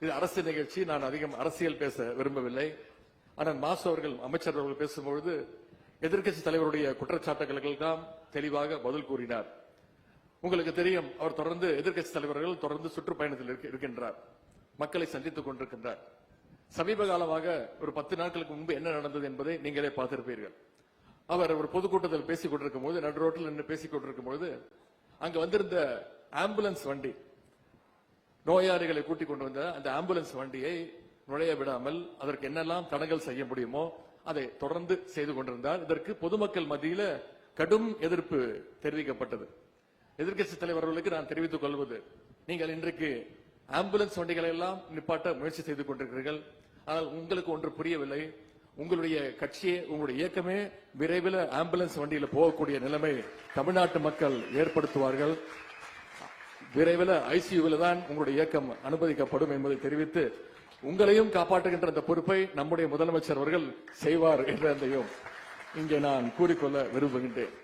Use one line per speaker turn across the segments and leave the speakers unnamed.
இது அரசு நிகழ்ச்சி. நான் அதிகம் அரசியல் பேச விரும்பவில்லை. ஆனால் மாசு அவர்கள் அமைச்சர் அவர்கள் பேசும்பொழுது எதிர்க்கட்சி தலைவருடைய குற்றச்சாட்டுகளுக்கெல்லாம் தெளிவாக பதில் கூறினார். உங்களுக்கு தெரியும் அவர் தொடர்ந்து எதிர்க்கட்சி தலைவர்கள் தொடர்ந்து சுற்றுப்பயணத்தில் இருக்க- இருக்கின்றார். மக்களை சந்தித்துக் கொண்டிருக்கின்றார். சமீப காலமாக ஒரு பத்து நாட்களுக்கு முன்பு என்ன நடந்தது என்பதை நீங்களே பார்த்திருப்பீர்கள். அவர் ஒரு பொதுக்கூட்டத்தில் பேசிக் கொண்டிருக்கும் போது நடு ரோட்டில் நின்று பேசிக் கொண்டிருக்கும் பொழுது அங்கு வந்திருந்த ஆம்புலன்ஸ் வண்டி நோயாளிகளை கூட்டிக் கொண்டு வந்த அந்த ஆம்புலன்ஸ் வண்டியை நுழைய விடாமல் அதற்கு என்னெல்லாம் தடங்கள் செய்ய முடியுமோ அதை தொடர்ந்து செய்து கொண்டிருந்தார். இதற்கு பொதுமக்கள் மத்தியில கடும் எதிர்ப்பு தெரிவிக்கப்பட்டது. எதிர்க்கட்சி தலைவர்களுக்கு நான் தெரிவித்துக் கொள்வது நீங்கள் இன்றைக்கு ஆம்புலன்ஸ் வண்டிகளை எல்லாம் நிப்பாட்ட முயற்சி செய்து கொண்டிருக்கிறீர்கள். ஆனால் உங்களுக்கு ஒன்று புரியவில்லை. உங்களுடைய கட்சியே உங்களுடைய இயக்கமே விரைவில் ஆம்புலன்ஸ் வண்டியில் போகக்கூடிய நிலைமை தமிழ்நாட்டு மக்கள் ஏற்படுத்துவார்கள். விரைவில் ஐசியூவில் தான் உங்களுடைய இயக்கம் அனுமதிக்கப்படும் என்பதை தெரிவித்து உங்களையும் காப்பாற்றுகின்ற அந்த பொறுப்பை நம்முடைய முதலமைச்சர் அவர்கள் செய்வார் என்றதையும் இங்கே நான் கூறிக்கொள்ள விரும்புகின்றேன்.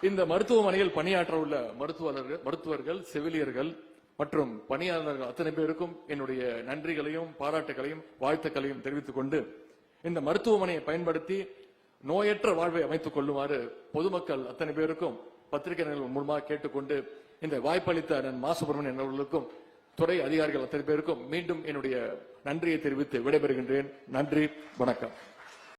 இந்த மருத்துவமனையில் பணியாற்ற உள்ள மருத்துவர்கள் மருத்துவர்கள் செவிலியர்கள் மற்றும் பணியாளர்கள் அத்தனை பேருக்கும் என்னுடைய நன்றிகளையும் பாராட்டுகளையும் வாழ்த்துக்களையும் தெரிவித்துக் கொண்டு இந்த மருத்துவமனையை பயன்படுத்தி நோயற்ற வாழ்வை அமைத்துக் கொள்ளுமாறு பொதுமக்கள் அத்தனை பேருக்கும் பத்திரிகை மூலமாக கேட்டுக்கொண்டு இந்த வாய்ப்பளித்த அண்ணன் மா சுப்பிரமணியன் அவர்களுக்கும் துறை அதிகாரிகள் அத்தனை பேருக்கும் மீண்டும் என்னுடைய நன்றியை தெரிவித்து விடைபெறுகின்றேன். நன்றி வணக்கம்.